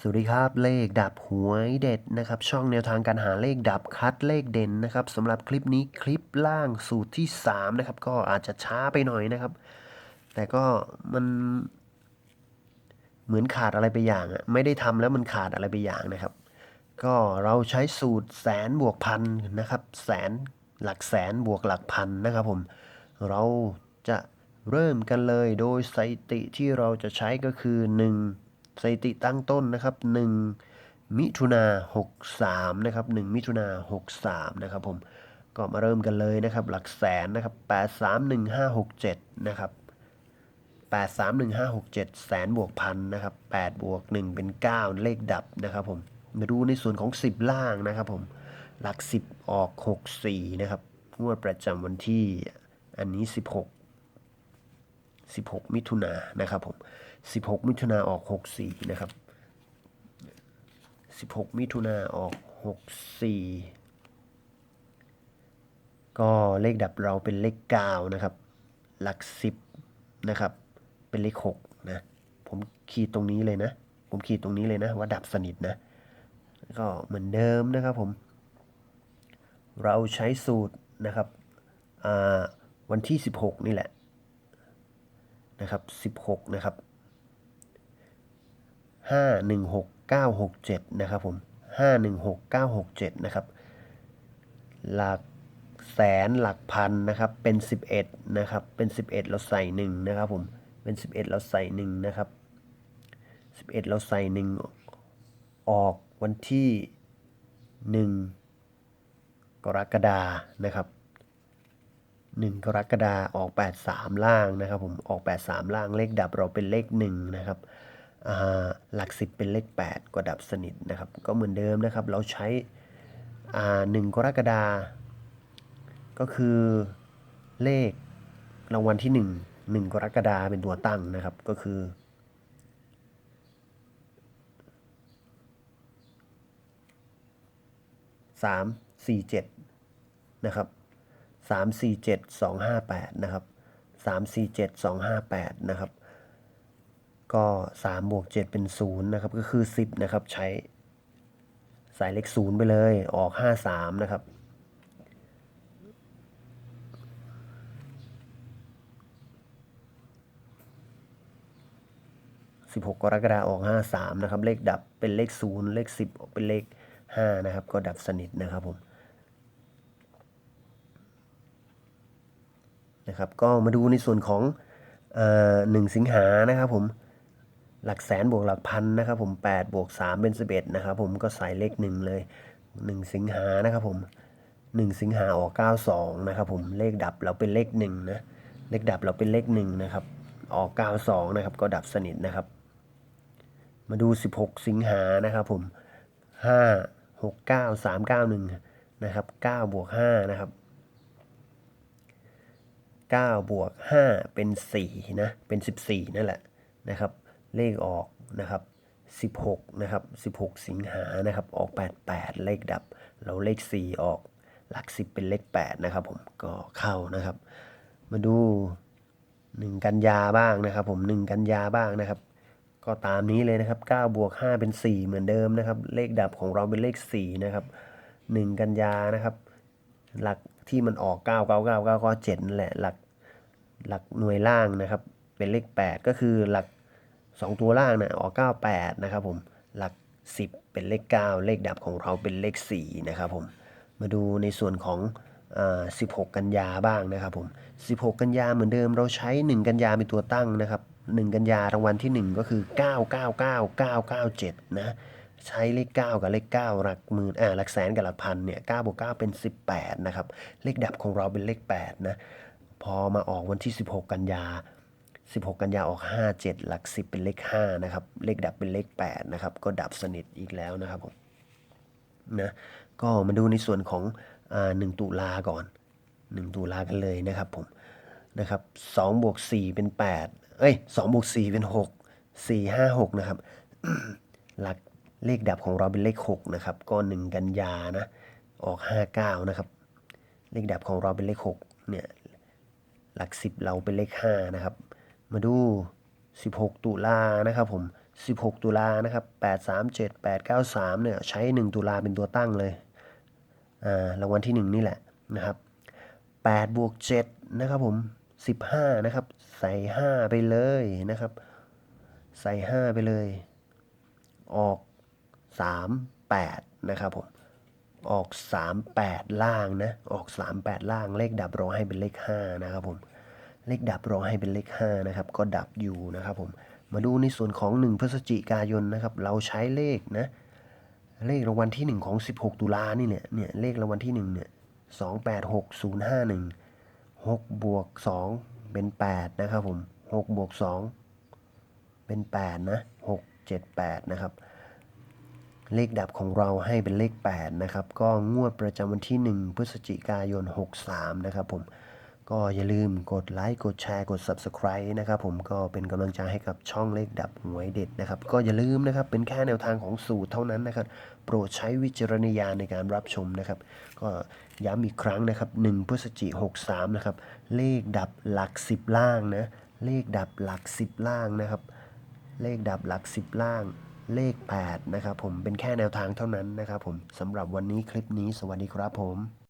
สวัสดีครับเลขดับหวยเด็ดนะครับช่องแนวทางการหาเลขดับคัดเลขเด่นนะครับสำหรับคลิปนี้คลิปล่างสูตรที่3นะครับก็อาจจะช้าไปหน่อยนะครับ แต่ก็มันเหมือนขาดอะไรไปอย่างอะไม่ได้ทำแล้วมันขาดอะไรไปอย่างนะครับ ก็เราใช้สูตรแสนบวกพันนะครับแสนหลักแสนบวกหลักพันนะครับผมเราจะเริ่มกันเลยโดยสถิติที่เราจะใช้ก็คือ 1 สถิติตั้งต้นนะครับ 1 มิถุนา63นะครับ1มิถุนา63นะครับผมก็มาเริ่มกันเลยนะครับ หลักแสนนะครับ831567นะครับ831567 แสนบวกพันนะครับ8บวก1เป็น 9 เลขดับนะครับผมมาดูในส่วนของ 10 ล่างนะครับผมหลัก 10 ออก 64 นะครับงวดประจำวันที่อันนี้ 16 16 มิถุนานะครับผม 16 มิถุนาออก 64 นะครับ 16 มิถุนาออก 64 ก็เลขดับเราเป็นเลข9นะครับ หลัก 10 นะครับ เป็นเลข6นะ ผมขีดตรงนี้เลยนะ ผมขีดตรงนี้เลยนะว่าดับสนิทนะ ก็เหมือนเดิมนะครับผม เราใช้สูตรนะครับวันที่ 16 นี่แหละ นะครับ16 นะครับ 516967 นะครับผม 516967 นะครับ หลักแสนหลักพันนะครับ เป็น 11 นะครับ เป็น 11 เราใส่ 1 นะครับผม เป็น 11 เราใส่ 1 นะครับ 11 เราใส่ 1 ออกวันที่ 1 กรกฎานะครับ 1 กรกฎาออก 83 ล่างนะครับผมออก 83 ล่างเลขดับเราเป็นเลข 1 นะครับหลัก 10 เป็นเลข 8 ก็ดับสนิทนะครับ ก็เหมือนเดิมนะครับ เราใช้อ่า1กรกฎาก็คือเลขรางวัลที่ 1 1 กรกฎาเป็นตัวตั้งนะครับก็คือสามสี่เจ็ดนะครับ สามสี่เจ็ดสองห้าแปดนะครับสามสี่เจ็ดสองห้าแปดนะครับ ก็สามบวกเจ็ดเป็นศูนย์นะครับ ก็คือสิบนะครับ ใช้ใส่เลขศูนย์ไปเลย ออกห้าสามนะครับ16 กรกฎาคมออก 53 นะครับ เลขดับเป็นเลข 0 เลข 10ออกเป็นเลข 5 นะครับ ก็ดับสนิทนะครับผม นะครับ ก็มาดูในส่วนของเอ่อ1สิงหานะครับผมหลักแสนบวกหลักพันนะครับผม8บวก3เป็น 11นะครับผมก็ใส่เลข1เลย 1 สิงหานะครับผม 1 สิงหาออก 92นะครับผมเลขดับเราเป็นเลข1นะเลขดับเราเป็นเลข1นะครับออก 92นะครับก็ดับสนิทนะครับ มาดู 16 สิงหานะครับผม 5 6 9 3 9 1นะครับ9บวก5นะครับ 9 บวก 5 เป็น 4 นะ เป็น 14 นั่นแหละนะครับ เลขออกนะครับ 16 นะครับ 16 สิงหานะครับ ออก 88 เลขดับ เราเลข 4 ออก หลัก 10 เป็นเลข 8 นะครับผม ก็เข้านะครับ มาดู 1 กันยาบ้างนะครับ ผม 1 กันยาบ้างนะครับ ก็ตามนี้เลยนะครับ9บวก 5 เป็น 4 เหมือนเดิมนะครับ เลขดับของเราเป็นเลข 4 นะครับ 1 กันยานะครับ หลัก ที่มันออก 9 9 9 9 9 7นั่นแหละหลักหลักหน่วยล่างนะครับ เป็นเลข 8 ก็คือหลัก 2 ตัวล่างนะออก 98 นะครับผมหลัก 10 เป็นเลข 9 เลขดับของเราเป็นเลข 4 นะครับผมมาดูในส่วนของอา16 กันยาบ้างนะครับผม 16 กันยาเหมือนเดิมเราใช้ 1 กันยาเป็นตัวตั้งนะครับ 1 กันยารางวัลที่ 1 ก็คือ 999997 นะ ใช้เลข 9 กับเลข 9 หลักหมื่นอ่าหลักแสนกับหลักพันเนี่ย9บวก9เป็น 18 นะครับ เลขดับของเราเป็นเลข 8 นะ พอมาออกวันที่ 16 กันยา 16 กันยาออก 57 หลัก 10 เป็นเลข 5 นะครับ เลขดับเป็นเลข 8 นะครับ ก็ดับสนิทอีกแล้วนะครับผมนะก็มาดูในส่วนของอ่า1ตุลาก่อน 1 ตุลากันเลยนะครับผมนะครับ2บวก4เป็น 8 เอ้ย2บวก4เป็น 6 4 5 6 นะครับ หลัก เลขดับของเราเป็นเลข 6 นะครับ ก็ 1 กันยานะ ออก 59 นะครับ เลขดับของเราเป็นเลข 6 เนี่ย หลัก 10 เราเป็นเลข 5 นะครับ มาดู 16 ตุลานะครับผม 16 ตุลานะครับ 837 893 เนี่ย ใช้ 1 ตุลาเป็นตัวตั้งเลย อ่ารางวัลที่ 1 นี่แหละนะครับ8บวก7นะครับผม 15 นะครับ ใส่ 5 ไปเลยนะครับ ใส่ 5 ไปเลย ออก 3 8 นะครับผม ออก 3 8 ล่างนะ ออก 3 8 ล่าง เลขดับราให้เป็นเลข 5 นะครับผม เลขดับราให้เป็นเลข 5 นะครับ ก็ดับอยู่นะครับผม มาดูในส่วนของ 1 พฤศจิกายนนะครับ เราใช้เลขนะ เลขรางวัลที่ 1 ของ 16 ตุลานี่เนี่ย เนี่ย เลขรางวัลที่ 1 เนี่ย 286051 6บวก2เป็น 8 นะครับผม6บวก2เป็น 8 นะ 6 7 8 นะครับ เลขดับของเราให้เป็นเลข 8 นะครับ ก็งวดประจำวันที่ 1 พฤศจิกายน 63 นะครับผม ก็อย่าลืมกดไลค์ กดแชร์ กด Subscribe นะครับผมก็เป็นกำลังใจให้กับช่องเลขดับหวยเด็ดนะครับ ก็อย่าลืมนะครับ เป็นแค่แนวทางของสูตรเท่านั้นนะครับ โปรดใช้วิจารณญาณในการรับชมนะครับ ก็ย้ำอีกครั้งนะครับ 1 พฤศจิก63 นะครับ เลขดับหลัก 10 ล่างนะ เลขดับหลัก 10 ล่างนะครับ เลขดับหลัก 10 ล่าง เลข 8 นะครับผมเป็นแค่แนวทางเท่านั้นนะครับผมสำหรับวันนี้คลิปนี้สวัสดีครับผม